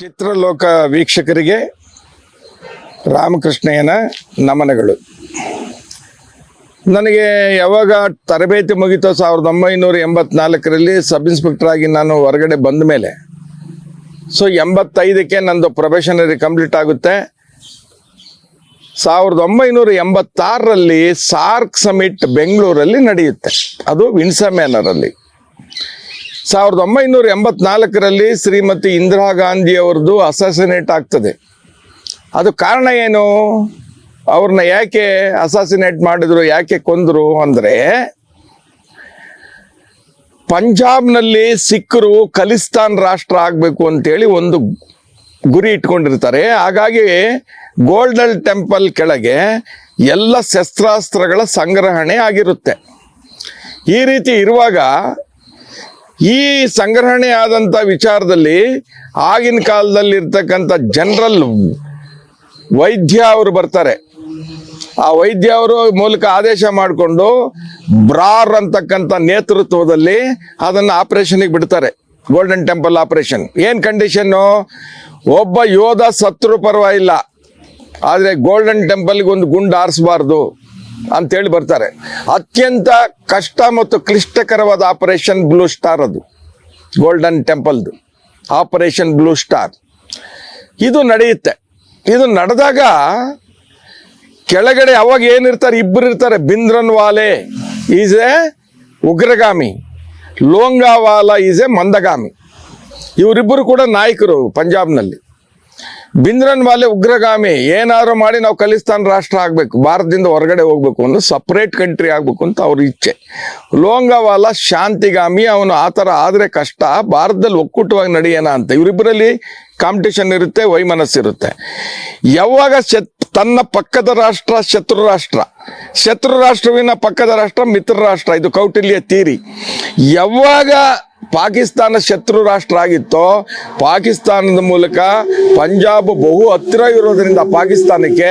ಚಿತ್ರಲೋಕ ವೀಕ್ಷಕರಿಗೆ ರಾಮಕೃಷ್ಣಯ್ಯನ ನಮನಗಳು. ನನಗೆ ಯಾವಾಗ ತರಬೇತಿ ಮುಗಿತೋ ಸಾವಿರದ ಒಂಬೈನೂರ ಎಂಬತ್ನಾಲ್ಕರಲ್ಲಿ ಸಬ್ ಇನ್ಸ್ಪೆಕ್ಟರ್ ಆಗಿ ನಾನು ಹೊರಗಡೆ ಬಂದ ಮೇಲೆ, ಸೊ ಎಂಬತ್ತೈದಕ್ಕೆ ನಂದು ಪ್ರೊಫೆಷನರಿ ಕಂಪ್ಲೀಟ್ ಆಗುತ್ತೆ. ಸಾವಿರದ ಒಂಬೈನೂರ ಎಂಬತ್ತಾರರಲ್ಲಿ ಸಾರ್ಕ್ ಸಮಿಟ್ ಬೆಂಗಳೂರಲ್ಲಿ ನಡೆಯುತ್ತೆ. ಅದು ವಿನ್ಸಾ ಮ್ಯಾನರಲ್ಲಿ. ಸಾವಿರದ ಒಂಬೈನೂರ ಎಂಬತ್ನಾಲ್ಕರಲ್ಲಿ ಶ್ರೀಮತಿ ಇಂದಿರಾ ಗಾಂಧಿಯವ್ರದ್ದು ಅಸಾಸಿನೇಟ್ ಆಗ್ತದೆ. ಅದು ಕಾರಣ ಏನು? ಅವ್ರನ್ನ ಯಾಕೆ ಅಸಾಸಿನೇಟ್ ಮಾಡಿದ್ರು, ಯಾಕೆ ಕೊಂದ್ರು ಅಂದ್ರೆ, ಪಂಜಾಬ್ನಲ್ಲಿ ಸಿಖ್ರು ಖಲಿಸ್ತಾನ್ ರಾಷ್ಟ್ರ ಆಗಬೇಕು ಅಂತೇಳಿ ಒಂದು ಗುರಿ ಇಟ್ಕೊಂಡಿರ್ತಾರೆ. ಹಾಗಾಗಿ ಗೋಲ್ಡನ್ ಟೆಂಪಲ್ ಕೆಳಗೆ ಎಲ್ಲ ಶಸ್ತ್ರಾಸ್ತ್ರಗಳ ಸಂಗ್ರಹಣೆ ಆಗಿರುತ್ತೆ. ಈ ರೀತಿ ಇರುವಾಗ ಈ ಸಂಗ್ರಹಣೆ ಆದಂಥ ವಿಚಾರದಲ್ಲಿ ಆಗಿನ ಕಾಲದಲ್ಲಿ ಇರ್ತಕ್ಕಂಥ ಜನರಲ್ ವೈದ್ಯ ಅವರು ಬರ್ತಾರೆ. ಆ ವೈದ್ಯ ಅವರು ಮೂಲಕ ಆದೇಶ ಮಾಡಿಕೊಂಡು ಬ್ರಾರ್ ಅಂತಕ್ಕಂಥ ನೇತೃತ್ವದಲ್ಲಿ ಅದನ್ನು ಆಪರೇಷನ್ಗೆ ಬಿಡ್ತಾರೆ. ಗೋಲ್ಡನ್ ಟೆಂಪಲ್ ಆಪರೇಷನ್ ಏನು ಕಂಡೀಷನ್ನು ಒಬ್ಬ ಯೋಧ ಸತ್ರು ಪರವಾಗಿಲ್ಲ ಆದರೆ ಗೋಲ್ಡನ್ ಟೆಂಪಲ್ಗೆ ಒಂದು ಗುಂಡು ಆರಿಸಬಾರ್ದು. ಅಂತೇಳಿ ಬರ್ತಾರೆ. ಅತ್ಯಂತ ಕಷ್ಟ ಮತ್ತು ಕ್ಲಿಷ್ಟಕರವಾದ ಆಪರೇಷನ್ ಬ್ಲೂ ಸ್ಟಾರ್ ಅದು. ಗೋಲ್ಡನ್ ಟೆಂಪಲ್ದು. Operation blue star. ಇದು ನಡೆಯುತ್ತೆ. ಇದು ನಡೆದಾಗ ಕೆಳಗಡೆ ಅವಾಗ ಏನಿರ್ತಾರೆ? ಇಬ್ಬರು ಇರ್ತಾರೆ. ಬಿಂದ್ರನ್ ವಾಲೆ ಈಸ್ ಎ ಉಗ್ರಗಾಮಿ. ಲೋಂಗಾವಾಲ ಈಸ್ ಎ ಮಂದಗಾಮಿ. ಇವರಿಬ್ಬರು ಕೂಡ ನಾಯಕರು ಪಂಜಾಬ್ನಲ್ಲಿ. ಬಿಂದ್ರನ್ ವಾಲೆ ಉಗ್ರಗಾಮಿ, ಏನಾದ್ರು ಮಾಡಿ ನಾವು ಖಲಿಸ್ತಾನ್ ರಾಷ್ಟ್ರ ಆಗಬೇಕು, ಭಾರತದಿಂದ ಹೊರಗಡೆ ಹೋಗ್ಬೇಕು ಅನ್ನೋ ಸಪ್ರೇಟ್ ಕಂಟ್ರಿ ಆಗ್ಬೇಕು ಅಂತ ಅವ್ರ ಇಚ್ಛೆ. ಲೋಂಗವಾಲ, ಶಾಂತಿಗಾಮಿ, ಅವನು ಆ ಥರ ಆದರೆ ಕಷ್ಟ, ಭಾರತದಲ್ಲಿ ಒಕ್ಕೂಟವಾಗಿ ನಡೆಯೋಣ ಅಂತ. ಇವರಿಬ್ಬರಲ್ಲಿ ಕಾಂಪಿಟೇಷನ್ ಇರುತ್ತೆ, ವೈಮನಸ್ಸಿರುತ್ತೆ. ಯಾವಾಗ ತನ್ನ ಪಕ್ಕದ ರಾಷ್ಟ್ರ ಶತ್ರು ರಾಷ್ಟ್ರ. ಶತ್ರು ರಾಷ್ಟ್ರವಿನ ಪಕ್ಕದ ರಾಷ್ಟ್ರ ಮಿತ್ರ ರಾಷ್ಟ್ರ. ಇದು ಕೌಟಿಲ್ಯ ತೀರಿ. ಯಾವಾಗ ಪಾಕಿಸ್ತಾನ ಶತ್ರು ರಾಷ್ಟ್ರ ಆಗಿತ್ತೋ ಪಾಕಿಸ್ತಾನದ ಮೂಲಕ ಪಂಜಾಬ್ ಬಹು ಹತ್ತಿರ ಇರೋದ್ರಿಂದ ಪಾಕಿಸ್ತಾನಕ್ಕೆ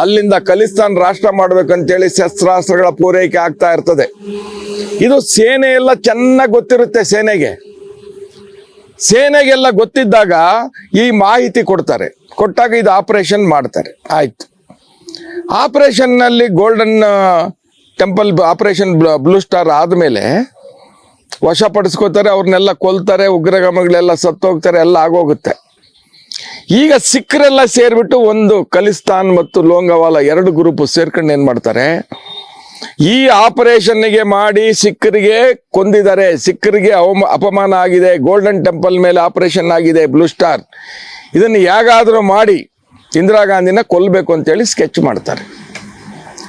ಅಲ್ಲಿಂದ ಖಲಿಸ್ತಾನ್ ರಾಷ್ಟ್ರ ಮಾಡ್ಬೇಕಂತೇಳಿ ಶಸ್ತ್ರಾಸ್ತ್ರಗಳ ಪೂರೈಕೆ ಆಗ್ತಾ ಇರ್ತದೆ. ಇದು ಸೇನೆ ಎಲ್ಲ ಚೆನ್ನಾಗಿ ಗೊತ್ತಿರುತ್ತೆ ಸೇನೆಗೆ. ಸೇನೆಗೆಲ್ಲ ಗೊತ್ತಿದ್ದಾಗ ಈ ಮಾಹಿತಿ ಕೊಡ್ತಾರೆ. ಕೊಟ್ಟಾಗ ಇದು ಆಪರೇಷನ್ ಮಾಡ್ತಾರೆ. ಆಯ್ತು. ಆಪರೇಷನ್ನಲ್ಲಿ golden temple, operation blue star ಆದಮೇಲೆ ವಶಪಡಿಸ್ಕೋತಾರೆ, ಅವ್ರನ್ನೆಲ್ಲ ಕೊಲ್ತಾರೆ, ಉಗ್ರಗಾಮಿಗಳೆಲ್ಲ ಸತ್ತೋಗ್ತಾರೆ, ಎಲ್ಲ ಆಗೋಗುತ್ತೆ. ಈಗ ಸಿಖ್ರೆಲ್ಲ ಸೇರಿಬಿಟ್ಟು ಒಂದು ಖಲಿಸ್ತಾನ್ ಮತ್ತು ಲೋಂಗವಾಲ ಎರಡು ಗ್ರೂಪ್ ಸೇರ್ಕೊಂಡು ಏನು ಮಾಡ್ತಾರೆ? ಈ ಆಪರೇಷನ್ಗೆ ಮಾಡಿ ಸಿಖ್ರಿಗೆ ಕೊಂದಿದ್ದಾರೆ. ಸಿಖ್ರಿಗೆ ಅಪಮಾನ ಆಗಿದೆ. ಗೋಲ್ಡನ್ ಟೆಂಪಲ್ ಮೇಲೆ ಆಪರೇಷನ್ ಆಗಿದೆ, ಬ್ಲೂ ಸ್ಟಾರ್. ಇದನ್ನು ಹೇಗಾದರೂ ಮಾಡಿ ಇಂದಿರಾ ಗಾಂಧಿನ ಕೊಲ್ಲಬೇಕು ಅಂತೇಳಿ ಸ್ಕೆಚ್ ಮಾಡ್ತಾರೆ.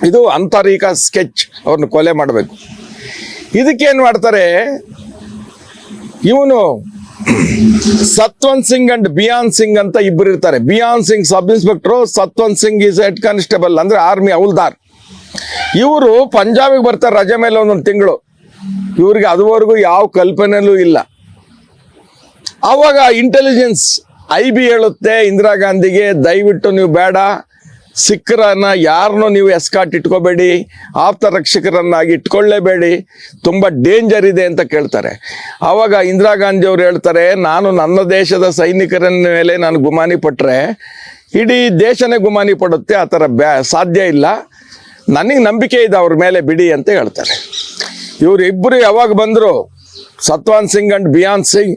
ಇದು ಅಂತರಿಕ ಸ್ಕೆಚ್, ಅವ್ರನ್ನ ಕೊಲೆ ಮಾಡಬೇಕು. ಇದಕ್ಕೇನು ಮಾಡ್ತಾರೆ? ಇವನು ಸತ್ವಂತ್ ಸಿಂಗ್ ಅಂಡ್ ಬಿಯಾನ್ ಸಿಂಗ್ ಅಂತ ಇಬ್ಬರು ಇರ್ತಾರೆ. Beant Singh sub inspector Satwant Singh is head constable, ಅಂದ್ರೆ ಆರ್ಮಿ ಹೌಲ್ದಾರ್. ಇವರು ಪಂಜಾಬಿಗೆ ಬರ್ತಾರೆ ರಜೆ ಮೇಲೆ ಒಂದೊಂದು ತಿಂಗಳು. ಇವ್ರಿಗೆ ಅದುವರೆಗೂ ಯಾವ ಕಲ್ಪನೆಯಲ್ಲೂ ಇಲ್ಲ. ಅವಾಗ ಇಂಟೆಲಿಜೆನ್ಸ್ ಐ ಬಿ ಹೇಳುತ್ತೆ ಇಂದಿರಾ ಗಾಂಧಿಗೆ, ದಯವಿಟ್ಟು ನೀವು ಬೇಡ ಸಿಖ್ರನ್ನ ಯಾರನ್ನೂ ನೀವು ಎಸ್ಕಾಟ್ ಇಟ್ಕೋಬೇಡಿ ಆಪ್ತ ರಕ್ಷಕರನ್ನಾಗಿ ಇಟ್ಕೊಳ್ಳೇಬೇಡಿ, ತುಂಬ ಡೇಂಜರ್ ಇದೆ ಅಂತ ಕೇಳ್ತಾರೆ. ಆವಾಗ ಇಂದಿರಾ ಗಾಂಧಿ ಹೇಳ್ತಾರೆ, ನಾನು ನನ್ನ ದೇಶದ ಸೈನಿಕರ ಮೇಲೆ ನಾನು ಗುಮಾನಿ ಪಟ್ಟರೆ ಇಡೀ ದೇಶನೇ ಗುಮಾನಿ ಪಡುತ್ತೆ, ಆ ಥರ ಬ್ಯಾ, ಸಾಧ್ಯ ಇಲ್ಲ, ನನಗೆ ನಂಬಿಕೆ ಇದೆ ಅವ್ರ ಮೇಲೆ ಬಿಡಿ ಅಂತ ಹೇಳ್ತಾರೆ. ಇವರಿಬ್ಬರು ಯಾವಾಗ ಬಂದರು, ಸತ್ವಾನ್ ಸಿಂಗ್ ಅಂಡ್ ಬಿಯಾನ್ ಸಿಂಗ್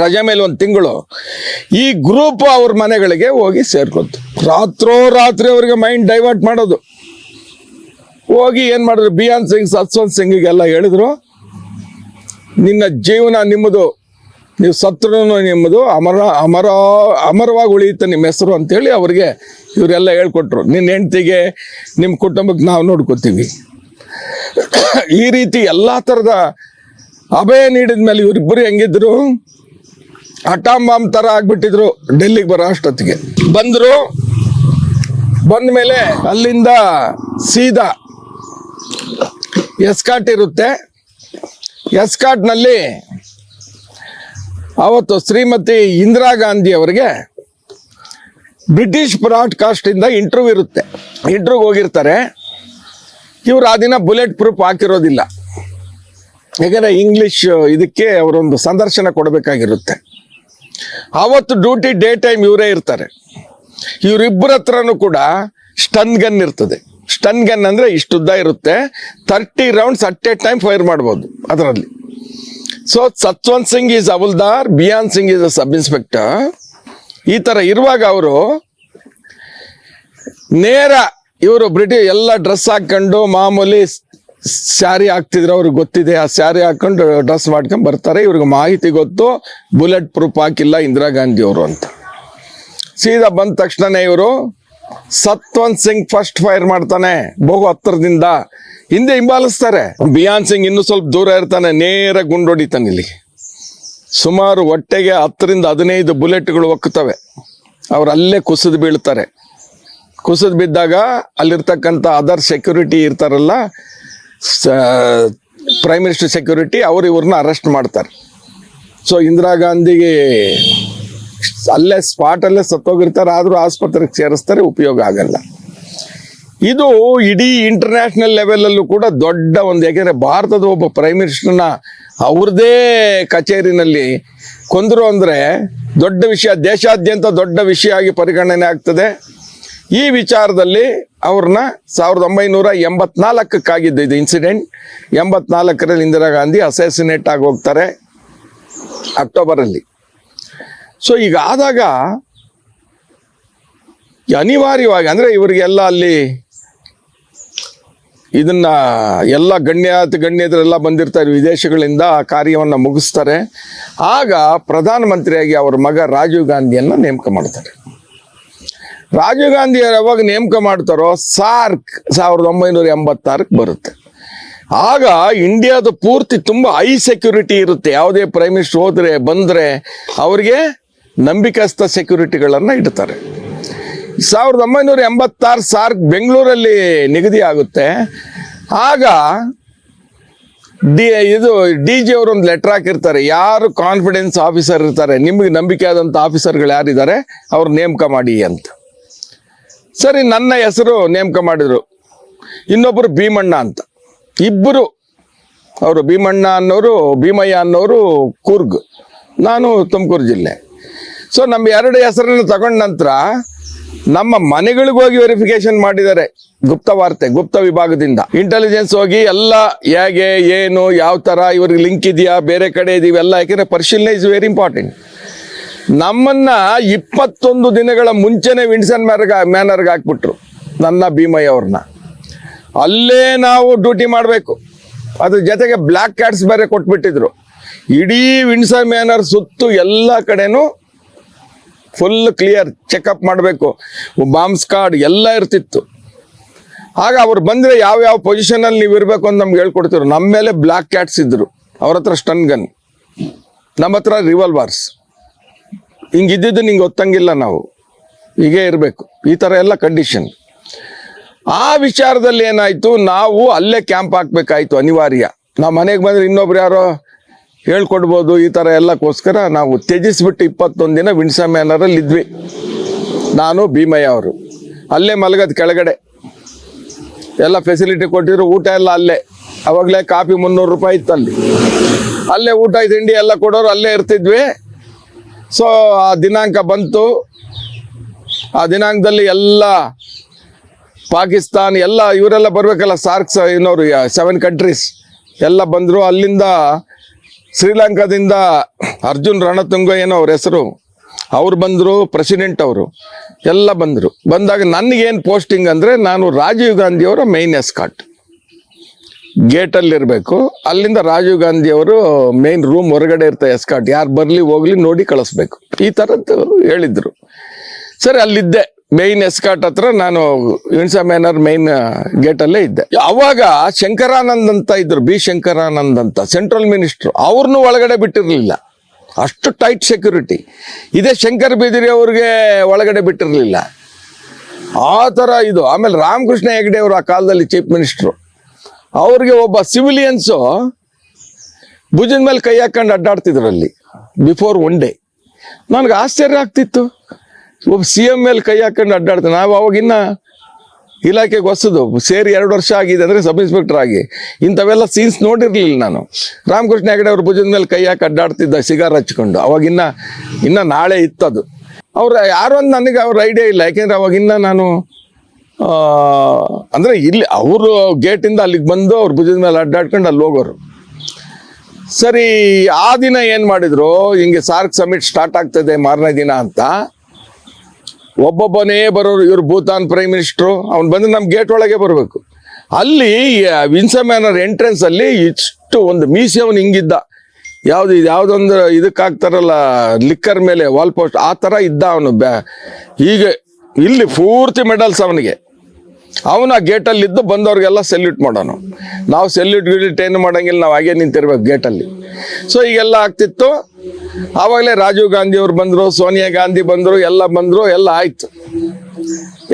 ರಜೆ ಮೇಲೆ ಒಂದು ತಿಂಗಳು ಈ ಗ್ರೂಪ್ ಅವ್ರ ಮನೆಗಳಿಗೆ ಹೋಗಿ ಸೇರ್ಕೊತು. ರಾತ್ರೋ ರಾತ್ರಿ ಅವ್ರಿಗೆ ಮೈಂಡ್ ಡೈವರ್ಟ್ ಮಾಡೋದು. ಹೋಗಿ ಏನು ಮಾಡಿದ್ರು? ಬಿಯಾನ್ ಸಿಂಗ್ ಸತ್ವಂತ್ ಸಿಂಗಿಗೆಲ್ಲ ಹೇಳಿದ್ರು, ನಿನ್ನ ಜೀವನ ನಿಮ್ಮದು, ನೀವು ಸತ್ರು ನಿಮ್ಮದು, ಅಮರ ಅಮರ, ಅಮರವಾಗಿ ಉಳಿಯುತ್ತೆ ನಿಮ್ಮ ಹೆಸರು ಅಂತೇಳಿ ಅವ್ರಿಗೆ ಇವರೆಲ್ಲ ಹೇಳ್ಕೊಟ್ರು. ನಿನ್ನ ಹೆಂಡ್ತಿಗೆ ನಿಮ್ಮ ಕುಟುಂಬಕ್ಕೆ ನಾವು ನೋಡ್ಕೋತೀವಿ. ಈ ರೀತಿ ಎಲ್ಲ ಥರದ ಅಭಯ ನೀಡಿದ ಮೇಲೆ ಇವರಿಬ್ಬರು ಹೆಂಗಿದ್ರು? ಅಟಾಮ್ ಬಾಂಬ್ ಥರ ಆಗ್ಬಿಟ್ಟಿದ್ರು ಡೆಲ್ಲಿಗೆ ಬರೋ ಅಷ್ಟೊತ್ತಿಗೆ. ಬಂದರು, ಬಂದ ಮೇಲೆ ಅಲ್ಲಿಂದ ಸೀದಾ ಎಸ್ಕಾಟ್ ಇರುತ್ತೆ. ಎಸ್ಕಾಟ್ನಲ್ಲಿ ಅವತ್ತು ಶ್ರೀಮತಿ ಇಂದಿರಾ ಗಾಂಧಿ ಅವರಿಗೆ ಬ್ರಿಟಿಷ್ ಬ್ರಾಡ್ಕಾಸ್ಟಿಂದ ಇಂಟರ್ವ್ಯೂ ಇರುತ್ತೆ. ಇಂಟರ್ವ್ಯೂಗೆ ಹೋಗಿರ್ತಾರೆ. ಇವರು ಆ ದಿನ ಬುಲೆಟ್ ಪ್ರೂಫ್ ಹಾಕಿರೋದಿಲ್ಲ. ಯಾಕಂದರೆ ಇಂಗ್ಲಿಷ್ ಇದಕ್ಕೆ ಅವರೊಂದು ಸಂದರ್ಶನ ಕೊಡಬೇಕಾಗಿರುತ್ತೆ. ಅವತ್ತು ಡ್ಯೂಟಿ ಡೇ ಟೈಮ್ ಇವರೇ ಇರ್ತಾರೆ. ಇವರಿಬ್ಬರ ಹತ್ರನೂ ಕೂಡ ಸ್ಟನ್ ಗನ್ ಇರ್ತದೆ. ಸ್ಟನ್ ಗನ್ ಅಂದ್ರೆ ಇಷ್ಟುದ್ದ ಇರುತ್ತೆ. Thirty rounds at a time fire ಮಾಡ್ಬೋದು ಅದರಲ್ಲಿ. So Satwant Singh is havildar Beant Singh is a sub inspector ಈ ತರ ಇರುವಾಗ ಅವರು ನೇರ ಇವರು ಬ್ರಿಟಿಷ್ ಎಲ್ಲ ಡ್ರೆಸ್ ಹಾಕೊಂಡು ಮಾಮೂಲಿ ಸ್ಯಾರಿ ಹಾಕ್ತಿದ್ರೆ ಅವ್ರಿಗೆ ಗೊತ್ತಿದೆ, ಆ ಸ್ಯಾರಿ ಹಾಕೊಂಡು ಡ್ರೆಸ್ ಮಾಡ್ಕೊಂಡು ಬರ್ತಾರೆ. ಇವ್ರಿಗೆ ಮಾಹಿತಿ ಗೊತ್ತು, ಬುಲೆಟ್ ಪ್ರೂಫ್ ಹಾಕಿಲ್ಲ ಇಂದಿರಾ ಗಾಂಧಿ ಅವರು ಅಂತ. ಸೀದಾ ಬಂದ ತಕ್ಷಣನೇ ಇವರು ಸತ್ವಂತ್ ಸಿಂಗ್ ಫಸ್ಟ್ ಫೈರ್ ಮಾಡ್ತಾನೆ, ಬಹು ಹತ್ತಿರದಿಂದ ಹಿಂದೆ ಹಿಂಬಾಲಿಸ್ತಾರೆ. ಬಿಯಾನ್ ಸಿಂಗ್ ಇನ್ನು ಸ್ವಲ್ಪ ದೂರ ಇರ್ತಾನೆ, ನೇರ ಗುಂಡೊಡಿತಾನೆ ಇಲ್ಲಿ ಸುಮಾರು ಹೊಟ್ಟೆಗೆ ಹತ್ತರಿಂದ ಹದಿನೈದು ಬುಲೆಟ್ಗಳು ಒಕ್ಕುತ್ತವೆ. ಅವ್ರು ಅಲ್ಲೇ ಕುಸಿದು ಬೀಳ್ತಾರೆ. ಕುಸಿದು ಬಿದ್ದಾಗ ಅಲ್ಲಿರ್ತಕ್ಕಂಥ ಅದರ್ ಸೆಕ್ಯೂರಿಟಿ ಇರ್ತಾರಲ್ಲ ಪ್ರೈಮ್ ಮಿನಿಸ್ಟರ್ ಸೆಕ್ಯೂರಿಟಿ ಅವರು ಇವ್ರನ್ನ ಅರೆಸ್ಟ್ ಮಾಡ್ತಾರೆ. ಸೊ ಇಂದಿರಾ ಗಾಂಧಿಗೆ ಅಲ್ಲೇ ಸ್ಪಾಟಲ್ಲೇ ಸತ್ತೋಗಿರ್ತಾರೆ, ಆದರೂ ಆಸ್ಪತ್ರೆಗೆ ಸೇರಿಸ್ತಾರೆ, ಉಪಯೋಗ ಆಗಲ್ಲ. ಇದು ಇಡೀ ಇಂಟರ್ನ್ಯಾಷನಲ್ ಲೆವೆಲಲ್ಲೂ ಕೂಡ ದೊಡ್ಡ ಒಂದು, ಯಾಕೆಂದರೆ ಭಾರತದ ಒಬ್ಬ ಪ್ರೈಮ್ ಮಿನಿಸ್ಟರ್ನ ಅವ್ರದೇ ಕಚೇರಿನಲ್ಲಿ ಕೊಂದರು ಅಂದರೆ ದೊಡ್ಡ ವಿಷಯ, ದೇಶಾದ್ಯಂತ ದೊಡ್ಡ ವಿಷಯ ಆಗಿ ಪರಿಗಣನೆ ಆಗ್ತದೆ. ಈ ವಿಚಾರದಲ್ಲಿ ಅವ್ರನ್ನ ಸಾವಿರದ ಒಂಬೈನೂರ ಎಂಬತ್ನಾಲ್ಕಕ್ಕಾಗಿದ್ದು ಇದು ಇನ್ಸಿಡೆಂಟ್ ಎಂಬತ್ನಾಲ್ಕರಲ್ಲಿ ಇಂದಿರಾ ಗಾಂಧಿ ಅಸೆಸಿನೇಟ್ ಆಗಿ ಹೋಗ್ತಾರೆ ಅಕ್ಟೋಬರಲ್ಲಿ. ಸೊ ಈಗ ಆದಾಗ ಅನಿವಾರ್ಯವಾಗಿ ಅಂದ್ರೆ ಇವರಿಗೆಲ್ಲ ಅಲ್ಲಿ ಇದನ್ನ ಎಲ್ಲ ಗಣ್ಯ, ಗಣ್ಯದರೆಲ್ಲ ಬಂದಿರ್ತಾರೆ ವಿದೇಶಗಳಿಂದ ಆ ಕಾರ್ಯವನ್ನು ಮುಗಿಸ್ತಾರೆ. ಆಗ ಪ್ರಧಾನಮಂತ್ರಿಯಾಗಿ ಅವರ ಮಗ ರಾಜೀವ್ ಗಾಂಧಿಯನ್ನ ನೇಮಕ ಮಾಡ್ತಾರೆ. ರಾಜೀವ್ ಗಾಂಧಿ ಯಾವಾಗ ನೇಮಕ ಮಾಡ್ತಾರೋ ಸಾರ್ಕ್ ಸಾವಿರದ ಒಂಬೈನೂರ ಎಂಬತ್ತಾರಕ್ಕೆ ಬರುತ್ತೆ. ಆಗ ಇಂಡಿಯಾದ ಪೂರ್ತಿ ತುಂಬ ಹೈ ಸೆಕ್ಯೂರಿಟಿ ಇರುತ್ತೆ. ಯಾವುದೇ ಪ್ರೈಮ್ ಮಿನಿಸ್ಟರ್ ಹೋದರೆ, ಬಂದರೆ ಅವರಿಗೆ ನಂಬಿಕಸ್ಥ ಸೆಕ್ಯೂರಿಟಿಗಳನ್ನು ಇಡ್ತಾರೆ. ಸಾವಿರದ ಒಂಬೈನೂರ ಎಂಬತ್ತಾರು ಸಾರ್ಕ್ ಬೆಂಗಳೂರಲ್ಲಿ ನಿಗದಿ ಆಗುತ್ತೆ. ಆಗ ಡಿ, ಇದು ಡಿ ಜಿ ಅವರು ಒಂದು ಲೆಟರ್ ಹಾಕಿರ್ತಾರೆ. ಯಾರು ಕಾನ್ಫಿಡೆನ್ಸ್ ಆಫೀಸರ್ ಇರ್ತಾರೆ, ನಿಮಗೆ ನಂಬಿಕೆ ಆದಂಥ ಆಫೀಸರ್ಗಳು ಯಾರಿದ್ದಾರೆ, ಅವ್ರು ನೇಮಕ ಮಾಡಿ ಅಂತ. ಸರಿ, ನನ್ನ ಹೆಸರು ನೇಮಕ ಮಾಡಿದ್ರು. ಇನ್ನೊಬ್ಬರು ಭೀಮಣ್ಣ ಅಂತ. ಇಬ್ಬರು ಅವರು ಭೀಮಣ್ಣ ಅನ್ನೋರು, ಭೀಮಯ್ಯ ಅನ್ನೋರು ಕೂರ್ಗ್. ನಾನು ತುಮಕೂರು ಜಿಲ್ಲೆ. ಸೊ ನಮ್ಮ ಎರಡು ಹೆಸರನ್ನು ತಗೊಂಡ ನಂತರ ನಮ್ಮ ಮನೆಗಳಿಗೆ ಹೋಗಿ ವೆರಿಫಿಕೇಶನ್ ಮಾಡಿದ್ದಾರೆ ಗುಪ್ತ ವಾರ್ತೆ, ಗುಪ್ತ ವಿಭಾಗದಿಂದ. ಇಂಟೆಲಿಜೆನ್ಸ್ ಹೋಗಿ ಎಲ್ಲ ಹೇಗೆ, ಏನು, ಯಾವ ಥರ ಇವ್ರಿಗೆ ಲಿಂಕ್ ಇದೆಯಾ, ಬೇರೆ ಕಡೆ ಇದೀವೆಲ್ಲ ಯಾಕೆಂದರೆ ಪರಿಶೀಲನೆ ಇಸ್ ವೆರಿ ಇಂಪಾರ್ಟೆಂಟ್ ನಮ್ಮನ್ನ ಇಪ್ಪತ್ತೊಂದು ದಿನಗಳ ಮುಂಚೆನೆ ವಿನ್ಸನ್ ಮ್ಯಾರ್ಗ ಮ್ಯಾನರ್ಗೆ ಹಾಕ್ಬಿಟ್ರು, ನನ್ನ ಭೀಮಯ್ಯ ಅವ್ರನ್ನ. ಅಲ್ಲೇ ನಾವು ಡ್ಯೂಟಿ ಮಾಡಬೇಕು. ಅದ್ರ ಜೊತೆಗೆ ಬ್ಲ್ಯಾಕ್ ಕ್ಯಾಟ್ಸ್ ಬೇರೆ ಕೊಟ್ಬಿಟ್ಟಿದ್ರು. ಇಡೀ ವಿನ್ಸನ್ ಮ್ಯಾನರ್ ಸುತ್ತು ಎಲ್ಲ ಕಡೆನೂ ಫುಲ್ ಕ್ಲಿಯರ್ ಚೆಕಪ್ ಮಾಡಬೇಕು. ಬಾಂಬ್ಸ್ ಕಾರ್ಡ್ ಎಲ್ಲ ಇರ್ತಿತ್ತು. ಆಗ ಅವ್ರು ಬಂದರೆ ಯಾವ ಯಾವ ಪೊಸಿಷನಲ್ಲಿ ನೀವು ಇರಬೇಕು ಅಂತ ನಮ್ಗೆ ಹೇಳ್ಕೊಡ್ತಿದ್ರು. ನಮ್ಮ ಮೇಲೆ ಬ್ಲ್ಯಾಕ್ ಕ್ಯಾಟ್ಸ್ ಇದ್ರು. ಅವ್ರ ಹತ್ರ ಸ್ಟನ್ ಗನ್ ನಮ್ಮ ಹತ್ರ ರಿವಾಲ್ವರ್ಸ್ ಹಿಂಗಿದ್ದಿದ್ದು ನಿಂಗೆ ಗೊತ್ತಂಗಿಲ್ಲ ನಾವು. ಹೀಗೆ ಇರಬೇಕು. ಈ ಥರ ಎಲ್ಲ ಕಂಡೀಷನ್ ಆ ವಿಚಾರದಲ್ಲಿ ಏನಾಯಿತು? ನಾವು ಅಲ್ಲೇ ಕ್ಯಾಂಪ್ ಹಾಕ್ಬೇಕಾಯ್ತು ಅನಿವಾರ್ಯ. ನಾವು ಮನೆಗೆ ಬಂದರೆ ಇನ್ನೊಬ್ರು ಯಾರೋ ಹೇಳ್ಕೊಡ್ಬೋದು, ಈ ಥರ ಎಲ್ಲಕ್ಕೋಸ್ಕರ ನಾವು ತ್ಯಜಿಸ್ಬಿಟ್ಟು ಇಪ್ಪತ್ತೊಂದು ದಿನ ವಿಣ್ಸಮ್ಯಾನರಲ್ಲಿ ಇದ್ವಿ. ನಾನು, ಭೀಮಯ್ಯ ಅವರು. ಅಲ್ಲೇ ಮಲಗದ ಕೆಳಗಡೆ. ಎಲ್ಲ ಫೆಸಿಲಿಟಿ ಕೊಟ್ಟಿದ್ರು, ಊಟ ಎಲ್ಲ ಅಲ್ಲೇ. ಅವಾಗಲೇ ಕಾಫಿ ಮುನ್ನೂರು ರೂಪಾಯಿ ಇತ್ತು ಅಲ್ಲಿ ಅಲ್ಲೇ ಊಟ, ತಿಂಡಿ ಎಲ್ಲ ಕೊಡೋರು ಅಲ್ಲೇ ಇರ್ತಿದ್ವಿ. ಸೊ ಆ ದಿನಾಂಕ ಬಂತು. ಆ ದಿನಾಂಕದಲ್ಲಿ ಎಲ್ಲ ಪಾಕಿಸ್ತಾನ್, ಎಲ್ಲ ಇವರೆಲ್ಲ ಬರಬೇಕಲ್ಲ ಸಾರ್ಕ್ಸ್ ಇನ್ನೋರು ಸೆವೆನ್ ಕಂಟ್ರೀಸ್ ಎಲ್ಲ ಬಂದರು. ಅಲ್ಲಿಂದ ಶ್ರೀಲಂಕಾದಿಂದ ಅರ್ಜುನ್ ರಣತುಂಗ ಏನೋ ಅವ್ರ ಹೆಸರು, ಅವ್ರು ಬಂದರು ಪ್ರೆಸಿಡೆಂಟ್ ಅವರು, ಎಲ್ಲ ಬಂದರು. ಬಂದಾಗ ನನಗೇನು ಪೋಸ್ಟಿಂಗ್ ಅಂದರೆ ನಾನು ರಾಜೀವ್ ಗಾಂಧಿಯವರ ಮೈನ್ ಎಸ್ಕಾಟ್ ಗೇಟಲ್ಲಿ ಇರಬೇಕು ಅಲ್ಲಿಂದ ರಾಜೀವ್ ಗಾಂಧಿ ಅವರು ಮೇನ್ ರೂಮ್ ಹೊರಗಡೆ ಇರ್ತಾರೆ ಎಸ್ಕಾಟ್ ಯಾರು ಬರಲಿ ಹೋಗ್ಲಿ ನೋಡಿ ಕಳಿಸ್ಬೇಕು. ಈ ಥರದ್ದು ಹೇಳಿದ್ರು. ಸರಿ, ಅಲ್ಲಿದ್ದೆ. ಮೇನ್ ಎಸ್ಕಾಟ್ ಹತ್ರ ನಾನು ಇನ್ಸಾ ಮ್ಯಾನರ್ ಮೇಯ್ನ್ ಗೇಟಲ್ಲೇ ಇದ್ದೆ. ಅವಾಗ ಶಂಕರಾನಂದ್ ಅಂತ ಇದ್ರು. ಬಿ. ಶಂಕರಾನಂದ್ ಅಂತ ಸೆಂಟ್ರಲ್ ಮಿನಿಸ್ಟ್ರು ಅವ್ರನ್ನೂ ಒಳಗಡೆ ಬಿಟ್ಟಿರಲಿಲ್ಲ. ಅಷ್ಟು ಟೈಟ್ ಸೆಕ್ಯೂರಿಟಿ ಇದೇ ಶಂಕರ್ ಬಿದಿರಿ ಅವ್ರಿಗೆ ಒಳಗಡೆ ಬಿಟ್ಟಿರಲಿಲ್ಲ. ಆ ಥರ ಇದು. ಆಮೇಲೆ ರಾಮಕೃಷ್ಣ ಹೆಗ್ಡೆ ಅವರು ಆ ಕಾಲದಲ್ಲಿ ಚೀಫ್ ಮಿನಿಸ್ಟ್ರು ಅವ್ರಿಗೆ ಒಬ್ಬ ಸಿವಿಲಿಯನ್ಸು ಭುಜದ ಮೇಲೆ ಕೈ ಹಾಕೊಂಡು ಅಡ್ಡಾಡ್ತಿದ್ರು ಅಲ್ಲಿ ಬಿಫೋರ್ ಒನ್ ಡೇ ನನಗೆ ಆಶ್ಚರ್ಯ ಆಗ್ತಿತ್ತು. ಒಬ್ಬ ಸಿ ಎಂ ಮೇಲೆ ಕೈ ಹಾಕೊಂಡು ಅಡ್ಡಾಡ್ತಾನೆ ನಾವು ಅವಾಗಿನ್ನ ಇಲಾಖೆಗೆ ಹೊಸದು, ಸೇರಿ ಎರಡು ವರ್ಷ ಆಗಿದೆ ಅಂದರೆ ಸಬ್ ಇನ್ಸ್ಪೆಕ್ಟರ್ ಆಗಿ. ಇಂಥವೆಲ್ಲ ಸೀನ್ಸ್ ನೋಡಿರಲಿಲ್ಲ ನಾನು. ರಾಮಕೃಷ್ಣ ಹೆಗಡೆ ಅವ್ರ ಭುಜದ ಮೇಲೆ ಕೈ ಹಾಕಿ ಅಡ್ಡಾಡ್ತಿದ್ದ ಸಿಗಾರ್ ಹಚ್ಕೊಂಡು. ಅವಾಗಿನ್ನ ಇನ್ನ ನಾಳೆ ಇತ್ತದು. ಅವ್ರು ಯಾರು ಅಂತ ನನಗೆ ಅವ್ರ ಐಡಿಯಾ ಇಲ್ಲ. ಯಾಕೆಂದ್ರೆ ಅವಾಗಿನ್ನ ನಾನು ಅಂದ್ರೆ ಇಲ್ಲಿ ಅವರು ಗೇಟಿಂದ ಅಲ್ಲಿಗೆ ಬಂದು ಅವ್ರ ಭುಜದ ಮೇಲೆ ಅಡ್ಡಾಡ್ಕೊಂಡು ಅಲ್ಲಿ ಹೋಗೋರು. ಸರಿ, ಆ ದಿನ ಏನ್ ಮಾಡಿದ್ರು? ಹಿಂಗೆ ಸಾರ್ಕ್ ಸಮಿಟ್ ಸ್ಟಾರ್ಟ್ ಆಗ್ತದೆ ಮಾರನೇ ದಿನ ಅಂತ. ಒಬ್ಬೊಬ್ಬನೇ ಬರೋರು, ಇವ್ರು ಭೂತಾನ್ ಪ್ರೈಮ್ ಮಿನಿಸ್ಟ್ರು ಅವ್ನು ಬಂದು ನಮ್ಮ ಗೇಟ್ ಒಳಗೆ ಬರಬೇಕು. ಅಲ್ಲಿ ವಿನ್ಸಮ್ಯಾನರ್ ಎಂಟ್ರೆನ್ಸ್ ಅಲ್ಲಿ ಇಷ್ಟು ಒಂದು ಮ್ಯೂಸಿಯಂ ಹಿಂಗಿದ್ದ. ಯಾವ್ದು ಇದು ಯಾವುದೊಂದು ಇದಕ್ಕೆ ಹಾಕ್ತಾರಲ್ಲ ಲಿಕ್ಕರ್ ಮೇಲೆ ವಾಲ್ ಪೋಸ್ಟ್ ಆ ಥರ ಇದ್ದ ಅವನು ಬ್ಯಾ ಹೀಗೆ, ಇಲ್ಲಿ ಪೂರ್ತಿ ಮೆಡಲ್ಸ್ ಅವನಿಗೆ. ಅವನ ಗೇಟಲ್ಲಿದ್ದು ಬಂದವ್ರಿಗೆಲ್ಲ ಸೆಲ್ಯೂಟ್ ಮಾಡೋನು ನಾವು ಸೆಲ್ಯೂಟ್ ಗಿಲ್ಯೂಟ್ ಏನು ಮಾಡಂಗಿಲ್ಲ, ನಾವು ಹಾಗೆ ನಿಂತಿರ್ಬೇಕು ಗೇಟಲ್ಲಿ. ಸೊ ಈಗೆಲ್ಲ ಆಗ್ತಿತ್ತು. ಆವಾಗಲೇ ರಾಜೀವ್ ಗಾಂಧಿ ಅವ್ರು ಬಂದರು, ಸೋನಿಯಾ ಗಾಂಧಿ ಬಂದರು, ಎಲ್ಲ ಬಂದರು, ಎಲ್ಲ ಆಯ್ತು.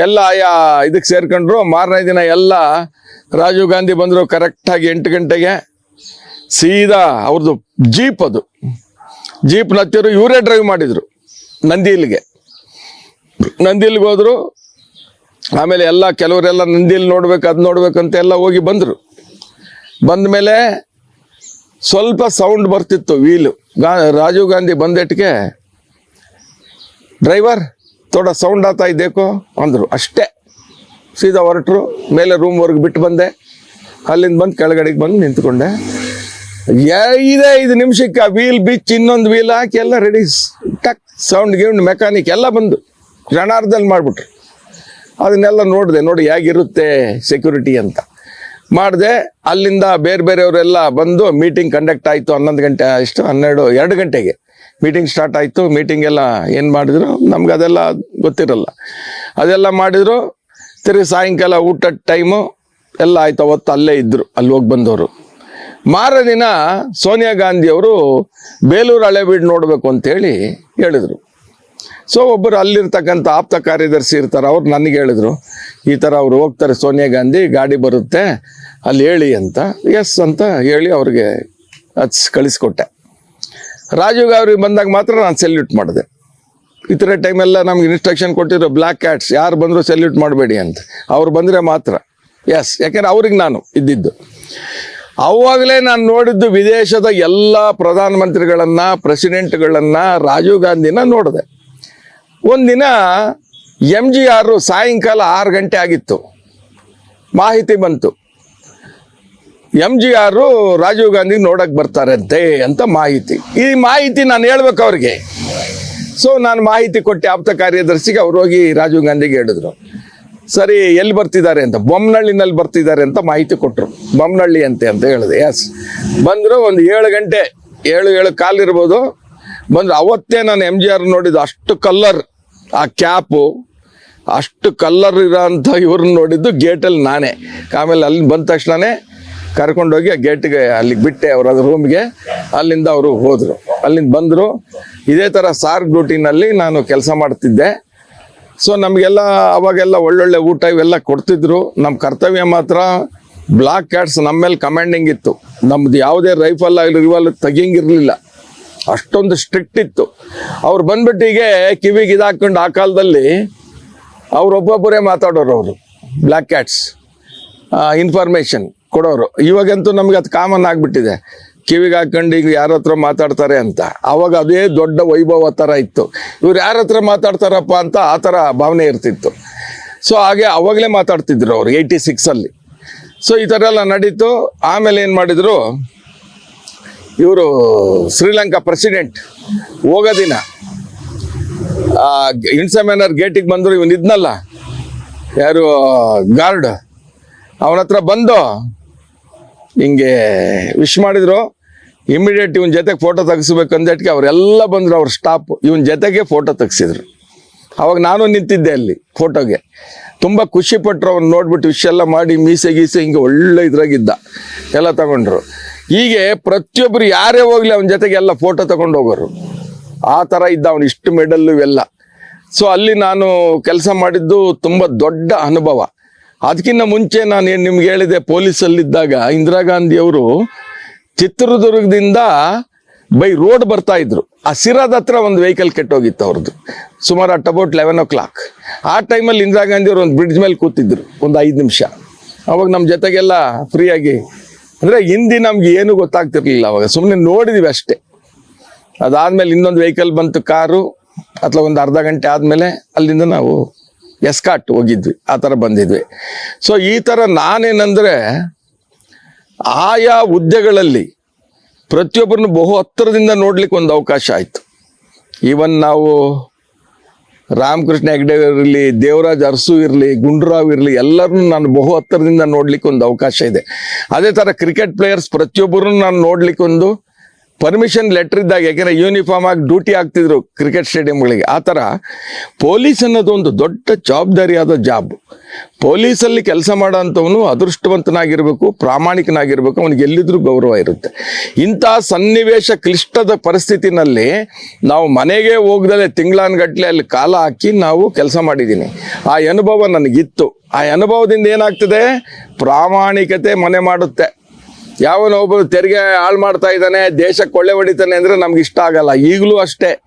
ಎಲ್ಲ ಆಯಾ ಇದಕ್ಕೆ ಸೇರ್ಕೊಂಡ್ರು. ಮಾರನೇ ದಿನ ಎಲ್ಲ ರಾಜೀವ್ ಗಾಂಧಿ ಬಂದರು ಕರೆಕ್ಟಾಗಿ ಎಂಟು ಗಂಟೆಗೆ. ಸೀದಾ ಅವ್ರದ್ದು ಜೀಪ್ ಅದು. ಜೀಪ್ ನತ್ತಿರು ಇವರೇ ಡ್ರೈವ್ ಮಾಡಿದ್ರು ನಂದಿಲ್ಗೆ ನಂದಿಲ್ಗೆ ಹೋದ್ರು ಆಮೇಲೆ ಎಲ್ಲ ಕೆಲವರೆಲ್ಲ ನಂದಿಲ್ ನೋಡ್ಬೇಕು, ಅದು ನೋಡ್ಬೇಕು ಅಂತ ಎಲ್ಲ ಹೋಗಿ ಬಂದರು. ಬಂದ ಮೇಲೆ ಸ್ವಲ್ಪ ಸೌಂಡ್ ಬರ್ತಿತ್ತು ವೀಲು ಗಾ, ರಾಜೀವ್ ಗಾಂಧಿ ಬಂದೇಟ್ಗೆ ಡ್ರೈವರ್ ತೋಡ ಸೌಂಡ್ ಆತಾ ಇದ್ದೇಕೋ ಅಂದರು. ಅಷ್ಟೇ. ಸೀದಾ ಹೊರಟರು, ಮೇಲೆ ರೂಮ್ವರೆಗೆ ಬಿಟ್ಟು ಬಂದೆ. ಅಲ್ಲಿಂದ ಬಂದು ಕೆಳಗಡೆಗೆ ಬಂದು ನಿಂತ್ಕೊಂಡೆ. ಐದೇ, ಐದು ನಿಮಿಷಕ್ಕೆ ಆ ವೀಲ್ ಬಿಚ್ಚಿ ಇನ್ನೊಂದು ವೀಲ್ ಹಾಕಿ ಎಲ್ಲ ರೆಡಿ ಟಕ್ ಸೌಂಡ್ ಗಿೌಂಡ್ ಮೆಕ್ಯಾನಿಕ್ ಎಲ್ಲ ಬಂದು. ಕ್ಷಣಾರ್ಧದಲ್ಲಿ ಮಾಡಿಬಿಟ್ರು. ಅದನ್ನೆಲ್ಲ ನೋಡಿದೆ, ನೋಡಿ ಹೇಗಿರುತ್ತೆ ಸೆಕ್ಯೂರಿಟಿ ಅಂತ. ಮಾಡಿದೆ, ಅಲ್ಲಿಂದ ಬೇರೆ ಬೇರೆಯವರೆಲ್ಲ ಬಂದು ಮೀಟಿಂಗ್ ಕಂಡಕ್ಟ್ ಆಯಿತು ಹನ್ನೊಂದು ಗಂಟೆ, ಎಷ್ಟು? ಹನ್ನೆರಡು, ಎರಡು ಗಂಟೆಗೆ. ಮೀಟಿಂಗ್ ಸ್ಟಾರ್ಟ್ ಆಯಿತು ಮೀಟಿಂಗ್ ಎಲ್ಲ ಏನು ಮಾಡಿದ್ರು? ನಮ್ಗೆ ಅದೆಲ್ಲ ಗೊತ್ತಿರಲ್ಲ. ಅದೆಲ್ಲ ಮಾಡಿದ್ರು, ತಿರುಗಿ ಸಾಯಂಕಾಲ ಊಟದ ಟೈಮು ಎಲ್ಲ ಆಯ್ತು, ಅವತ್ತು ಅಲ್ಲೇ ಇದ್ದರು ಅಲ್ಲಿ ಹೋಗಿ ಬಂದವರು. ಮಾರ ದಿನ ಸೋನಿಯಾ ಗಾಂಧಿ ಅವರು ಬೇಲೂರು ಹಳೆಬೀಡು ನೋಡಬೇಕು ಅಂತೇಳಿ ಹೇಳಿದರು. ಸೊ ಒಬ್ಬರು ಅಲ್ಲಿರ್ತಕ್ಕಂಥ ಆಪ್ತ ಕಾರ್ಯದರ್ಶಿ ಇರ್ತಾರೆ. ಅವ್ರು ನನಗೆ ಹೇಳಿದ್ರು, ಈ ಥರ ಅವ್ರು ಹೋಗ್ತಾರೆ, ಸೋನಿಯಾ ಗಾಂಧಿ ಗಾಡಿ ಬರುತ್ತೆ, ಅಲ್ಲಿ ಹೇಳಿ ಅಂತ. ಎಸ್ ಅಂತ ಹೇಳಿ ಅವ್ರಿಗೆ ಹಚ್ ಕಳಿಸ್ಕೊಟ್ಟೆ. ರಾಜೀವ್ ಗಾಂಧಿ ಬಂದಾಗ ಮಾತ್ರ ನಾನು ಸೆಲ್ಯೂಟ್ ಮಾಡಿದೆ. ಈ ಥರ ಟೈಮೆಲ್ಲ ನಮ್ಗೆ ಇನ್ಸ್ಟ್ರಕ್ಷನ್ ಕೊಟ್ಟಿರೋ ಬ್ಲ್ಯಾಕ್ ಕ್ಯಾಟ್ಸ್ ಯಾರು ಬಂದರೂ ಸೆಲ್ಯೂಟ್ ಮಾಡಬೇಡಿ ಅಂತ. ಅವ್ರು ಬಂದರೆ ಮಾತ್ರ. ಎಸ್ ಯಾಕೆಂದ್ರೆ ಅವ್ರಿಗೆ ನಾನು ಇದ್ದಿದ್ದು. ಅವಾಗಲೇ ನಾನು ನೋಡಿದ್ದು ವಿದೇಶದ ಎಲ್ಲ ಪ್ರಧಾನಮಂತ್ರಿಗಳನ್ನು ಪ್ರೆಸಿಡೆಂಟ್ಗಳನ್ನು ರಾಜೀವ್ ಗಾಂಧಿನ ನೋಡಿದೆ. ಒಂದಿನ ಎಂ ಜಿ ಆರ್ ಸಾಯಂಕಾಲ ಆರು ಗಂಟೆ ಆಗಿತ್ತು. ಮಾಹಿತಿ ಬಂತು. M G R Rajiv Gandhi ನೋಡಕ್ ಬರ್ತಾರಂತೆ ಅಂತ ಮಾಹಿತಿ. ಈ ಮಾಹಿತಿ ನಾನು ಹೇಳ್ಬೇಕು ಅವ್ರಿಗೆ. ಸೊ ನಾನು ಮಾಹಿತಿ ಕೊಟ್ಟೆ ಆಪ್ತ ಕಾರ್ಯದರ್ಶಿಗೆ ಅವ್ರು ಹೋಗಿ ರಾಜೀವ್ ಗಾಂಧಿಗೆ ಹೇಳಿದ್ರು. ಸರಿ, ಎಲ್ಲಿ ಬರ್ತಿದ್ದಾರೆ ಅಂತ. ಬೊಮ್ಮನಹಳ್ಳಿನಲ್ಲಿ ಬರ್ತಿದ್ದಾರೆ ಅಂತ ಮಾಹಿತಿ ಕೊಟ್ಟರು ಬೊಮ್ಮನಹಳ್ಳಿ ಅಂತೆ ಅಂತ ಹೇಳಿದೆ ಎಸ್ ಬಂದರು ಒಂದು ಏಳು ಗಂಟೆ. ಏಳು ಏಳು ಕಾಲಿರ್ಬೋದು ಬಂದರು ಅವತ್ತೇ ನಾನು ಎಂ ಜಿ ಆರ್ ನೋಡಿದ್ದು ಅಷ್ಟು ಕಲ್ಲರ್ ಆ ಕ್ಯಾಪು ಅಷ್ಟು ಕಲ್ಲರ್ ಇರೋಂಥ ಇವ್ರನ್ನ ನೋಡಿದ್ದು ಗೇಟಲ್ಲಿ ನಾನೇ. ಆಮೇಲೆ ಅಲ್ಲಿ ಬಂದ ತಕ್ಷಣನೇ ಕರ್ಕೊಂಡೋಗಿ ಆ ಗೇಟ್ಗೆ ಅಲ್ಲಿಗೆ ಬಿಟ್ಟೆ ಅವ್ರ ರೂಮ್ಗೆ ಅಲ್ಲಿಂದ ಅವರು ಹೋದರು. ಅಲ್ಲಿಂದ ಬಂದರು. ಇದೇ ಥರ ಸಾರ್ಕ್ ಡ್ಯೂಟಿನಲ್ಲಿ ನಾನು ಕೆಲಸ ಮಾಡ್ತಿದ್ದೆ. ಸೊ ನಮಗೆಲ್ಲ ಅವಾಗೆಲ್ಲ ಒಳ್ಳೊಳ್ಳೆ ಊಟ ಇವೆಲ್ಲ ಕೊಡ್ತಿದ್ರು. ನಮ್ಮ ಕರ್ತವ್ಯ ಮಾತ್ರ ಬ್ಲಾಕ್ ಕ್ಯಾಟ್ಸ್ ನಮ್ಮ ಮೇಲೆ ಕಮಾಂಡಿಂಗ್ ಇತ್ತು. ನಮ್ದು ಯಾವುದೇ ರೈಫಲ್ ಆಗಲಿ ರಿವಾಲ್ ತೆಗಿಯಂಗಿರಲಿಲ್ಲ. ಅಷ್ಟೊಂದು ಸ್ಟ್ರಿಕ್ಟ್ ಇತ್ತು. ಅವ್ರು ಬಂದ್ಬಿಟ್ಟಿಗೆ ಕಿವಿಗೆ ಇದಾಕೊಂಡು ಆ ಕಾಲದಲ್ಲಿ ಅವ್ರೊಬ್ಬೊಬ್ಬರೇ ಮಾತಾಡೋರು ಅವರು. ಬ್ಲ್ಯಾಕ್ ಕ್ಯಾಟ್ಸ್ ಇನ್ಫಾರ್ಮೇಷನ್ ಕೊಡೋರು. ಇವಾಗಂತೂ ನಮ್ಗೆ ಅದು ಕಾಮನ್ ಆಗಿಬಿಟ್ಟಿದೆ. ಕಿವಿಗೆ ಹಾಕೊಂಡು ಈಗ ಯಾರ ಹತ್ರ ಮಾತಾಡ್ತಾರೆ ಅಂತ. ಅವಾಗ ಅದೇ ದೊಡ್ಡ ವೈಭವ ಥರ ಇತ್ತು. ಇವ್ರು ಯಾರ ಹತ್ರ ಮಾತಾಡ್ತಾರಪ್ಪ ಅಂತ ಆ ಥರ ಭಾವನೆ ಇರ್ತಿತ್ತು. ಸೊ ಹಾಗೆ ಅವಾಗಲೇ ಮಾತಾಡ್ತಿದ್ರು ಅವ್ರು ಏಯ್ಟಿ ಸಿಕ್ಸಲ್ಲಿ ಸೊ ಈ ಥರ ಎಲ್ಲ ನಡೀತು. ಆಮೇಲೆ ಏನು ಮಾಡಿದರು? ಇವರು ಶ್ರೀಲಂಕಾ ಪ್ರೆಸಿಡೆಂಟ್. ಹೋಗೋ ದಿನ. ಇನ್ಸಮೆನರ್ ಗೇಟಿಗೆ ಬಂದರು, ಇವನು ಇದ್ನಲ್ಲ. ಯಾರು, ಗಾರ್ಡ್. ಅವನ ಹತ್ರ ಬಂದು ಹಿಂಗೆ ವಿಶ್ ಮಾಡಿದ್ರು. ಇಮಿಡಿಯೇಟ್ ಇವನ ಜೊತೆಗೆ ಫೋಟೋ ತೆಗಿಸ್ಬೇಕು ಅಂದಟ್ಗೆ ಅವರೆಲ್ಲ ಬಂದರು, ಅವ್ರ ಸ್ಟಾಪ್ ಇವನ ಜೊತೆಗೆ ಫೋಟೋ ತೆಗ್ಸಿದ್ರು. ಅವಾಗ ನಾನು ನಿಂತಿದ್ದೆ ಅಲ್ಲಿ ಫೋಟೋಗೆ ತುಂಬ ಖುಷಿ ಪಟ್ಟರು ಅವ್ನು ನೋಡ್ಬಿಟ್ಟು ವಿಶ್ ಎಲ್ಲ ಮಾಡಿ, ಮೀಸೆ ಗೀಸೆ ಹಿಂಗೆ ಒಳ್ಳೆ ಇದ್ರಾಗಿದ್ದ ಎಲ್ಲ ತಗೊಂಡ್ರು. ಹೀಗೆ ಪ್ರತಿಯೊಬ್ಬರು ಯಾರೇ ಹೋಗ್ಲಿ ಅವನ ಜೊತೆಗೆ ಎಲ್ಲ ಫೋಟೋ ತಗೊಂಡು ಹೋಗೋರು. ಆ ಥರ ಇದ್ದ ಅವನು ಇಷ್ಟು ಮೆಡಲ್ಲು ಇವೆಲ್ಲ. ಸೊ ಅಲ್ಲಿ ನಾನು ಕೆಲಸ ಮಾಡಿದ್ದು ತುಂಬ ದೊಡ್ಡ ಅನುಭವ. ಅದಕ್ಕಿಂತ ಮುಂಚೆ ನಾನು ಏನು ನಿಮ್ಗೆ ಹೇಳಿದೆ, ಪೊಲೀಸಲ್ಲಿದ್ದಾಗ ಇಂದಿರಾ ಗಾಂಧಿಯವರು ಚಿತ್ರದುರ್ಗದಿಂದ ಬೈ ರೋಡ್ ಬರ್ತಾ ಇದ್ರು. ಆ ಸಿರಾದ ಹತ್ರ ಒಂದು ವೆಹಿಕಲ್ ಕೆಟ್ಟೋಗಿತ್ತು ಅವ್ರದ್ದು ಸುಮಾರು at about eleven o'clock ಆ ಟೈಮಲ್ಲಿ ಇಂದಿರಾ ಗಾಂಧಿ ಅವರು ಒಂದು ಬ್ರಿಡ್ಜ್ ಮೇಲೆ ಕೂತಿದ್ರು, ಒಂದು ಐದು ನಿಮಿಷ. ಅವಾಗ ನಮ್ಮ ಜೊತೆಗೆಲ್ಲ ಫ್ರೀಯಾಗಿ ಅಂದರೆ ಹಿಂದಿ ನಮ್ಗೆ ಏನು ಗೊತ್ತಾಗ್ತಿರ್ಲಿಲ್ಲ ಅವಾಗ. ಸುಮ್ಮನೆ ನೋಡಿದ್ವಿ ಅಷ್ಟೇ. ಅದಾದ್ಮೇಲೆ ಇನ್ನೊಂದು ವೆಹಿಕಲ್ ಬಂತು, ಕಾರು. ಅಥವಾ ಒಂದು ಅರ್ಧ ಗಂಟೆ ಆದಮೇಲೆ ಅಲ್ಲಿಂದ ನಾವು ಎಸ್ಕಾಟ್ ಹೋಗಿದ್ವಿ. ಆ ಥರ ಬಂದಿದ್ವಿ. ಸೊ ಈ ಥರ ನಾನೇನಂದ್ರೆ ಆಯಾ ಹುದ್ದೆಗಳಲ್ಲಿ ಪ್ರತಿಯೊಬ್ಬರನ್ನು ಬಹು ಹತ್ತಿರದಿಂದ ನೋಡ್ಲಿಕ್ಕೆ ಒಂದು ಅವಕಾಶ ಆಯಿತು. ಈವನ್ ನಾವು ರಾಮಕೃಷ್ಣ ಹೆಗ್ಡೆ ಇರಲಿ, ದೇವರಾಜ್ ಅರಸು ಇರಲಿ, ಗುಂಡ್ರಾವ್ ಇರಲಿ, ಎಲ್ಲರನ್ನೂ ನಾನು ಬಹು ಹತ್ತಿರದಿಂದ ನೋಡ್ಲಿಕ್ಕೆ ಒಂದು ಅವಕಾಶ ಇದೆ. ಅದೇ ಥರ ಕ್ರಿಕೆಟ್ ಪ್ಲೇಯರ್ಸ್ ಪ್ರತಿಯೊಬ್ಬರನ್ನು ನಾನು ನೋಡ್ಲಿಕ್ಕೆ ಒಂದು ಪರ್ಮಿಷನ್ ಲೆಟರ್ ಇದ್ದಾಗ, ಯಾಕೆಂದ್ರೆ ಯೂನಿಫಾರ್ಮ್ ಆಗಿ ಡ್ಯೂಟಿ ಆಗ್ತಿದ್ರು ಕ್ರಿಕೆಟ್ ಸ್ಟೇಡಿಯಂಗಳಿಗೆ ಆ ಥರ ಪೊಲೀಸ್ ಅನ್ನೋದು ಒಂದು ದೊಡ್ಡ ಜವಾಬ್ದಾರಿಯಾದ ಜಾಬ್ ಪೊಲೀಸಲ್ಲಿ ಕೆಲಸ ಮಾಡೋಂಥವನು ಅದೃಷ್ಟವಂತನಾಗಿರ್ಬೇಕು, ಪ್ರಾಮಾಣಿಕನಾಗಿರ್ಬೇಕು, ಅವನಿಗೆ ಎಲ್ಲಿದ್ರೂ ಗೌರವ ಇರುತ್ತೆ. ಇಂಥ ಸನ್ನಿವೇಶ ಕ್ಲಿಷ್ಟದ ಪರಿಸ್ಥಿತಿನಲ್ಲಿ ನಾವು ಮನೆಗೆ ಹೋಗ್ದಲೆ ತಿಂಗಳಾನ್ಗಟ್ಲೆ ಅಲ್ಲಿ ಕಾಲ ಹಾಕಿ ನಾವು ಕೆಲಸ ಮಾಡಿದ್ದೀನಿ ಆ ಅನುಭವ ನನಗಿತ್ತು. ಆ ಅನುಭವದಿಂದ ಏನಾಗ್ತದೆ? ಪ್ರಾಮಾಣಿಕತೆ ಮನೆ ಮಾಡುತ್ತೆ. ಯಾವನೋ ಒಬ್ಬರು ತೆರಿಗೆ ಹಾಳು ಮಾಡ್ತಾ ಇದ್ದಾನೆ, ದೇಶಕ್ಕೆ ಕೊಳ್ಳೆ ಹೊಡಿತಾನೆ ಅಂದರೆ ನಮ್ಗೆ ಇಷ್ಟ ಆಗಲ್ಲ. ಈಗಲೂ ಅಷ್ಟೇ.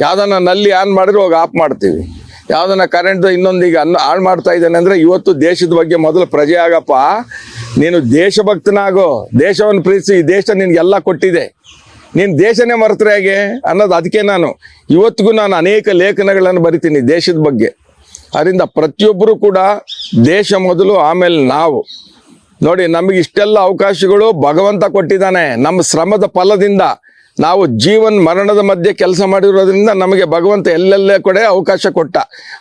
ಯಾವ್ದನ್ನ ನಲ್ಲಿ ಆನ್ ಮಾಡಿದ್ರೆ ಹೋಗಿ ಆಫ್ ಮಾಡ್ತೀವಿ. ಯಾವ್ದನ್ನ ಕರೆಂಟ್ ಇನ್ನೊಂದೀಗ ಅನ್ನ ಹಾಳು ಮಾಡ್ತಾ ಇದ್ದಾನೆ ಅಂದರೆ ಇವತ್ತು ದೇಶದ ಬಗ್ಗೆ ಮೊದಲು ಪ್ರಜೆ ಆಗಪ್ಪ. ನೀನು ದೇಶಭಕ್ತನಾಗೋ ದೇಶವನ್ನು ಪ್ರೀತಿಸಿ, ಈ ದೇಶ ನಿನಗೆಲ್ಲ ಕೊಟ್ಟಿದೆ. ನೀನು ದೇಶನೇ ಮರೆತ್ರೆ ಹೇಗೆ? ಅನ್ನೋದು ಅದಕ್ಕೆ ನಾನು. ಇವತ್ತಿಗೂ ನಾನು ಅನೇಕ ಲೇಖನಗಳನ್ನು ಬರಿತೀನಿ ದೇಶದ ಬಗ್ಗೆ. ಅದರಿಂದ ಪ್ರತಿಯೊಬ್ಬರು ಕೂಡ ದೇಶ ಮೊದಲು, ಆಮೇಲೆ ನಾವು. ನೋಡಿ, ನಮಗೆ ಇಷ್ಟೆಲ್ಲ ಅವಕಾಶಗಳು ಭಗವಂತ ಕೊಟ್ಟಿದ್ದಾನೆ. ನಮ್ಮ ಶ್ರಮದ ಫಲದಿಂದ ನಾವು ಜೀವನ್ ಮರಣದ ಮಧ್ಯೆ ಕೆಲಸ ಮಾಡಿರೋದ್ರಿಂದ ನಮಗೆ ಭಗವಂತ ಎಲ್ಲೆಲ್ಲೇ ಕೂಡ ಅವಕಾಶ ಕೊಟ್ಟ.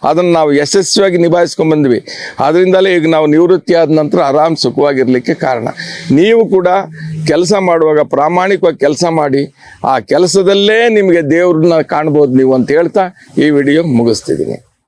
ಅದನ್ನು ನಾವು ಯಶಸ್ವಿಯಾಗಿ ನಿಭಾಯಿಸ್ಕೊಂಡು ಬಂದ್ವಿ. ಅದರಿಂದಲೇ ಈಗ ನಾವು ನಿವೃತ್ತಿ ಆದ ನಂತರ ಆರಾಮ್ ಸುಖವಾಗಿರಲಿಕ್ಕೆ ಕಾರಣ. ನೀವು ಕೂಡ ಕೆಲಸ ಮಾಡುವಾಗ ಪ್ರಾಮಾಣಿಕವಾಗಿ ಕೆಲಸ ಮಾಡಿ, ಆ ಕೆಲಸದಲ್ಲೇ ನಿಮಗೆ ದೇವ್ರನ್ನ ಕಾಣ್ಬೋದು ನೀವು ಅಂತ ಹೇಳ್ತಾ ಈ ವಿಡಿಯೋ ಮುಗಿಸ್ತಿದ್ದೀನಿ.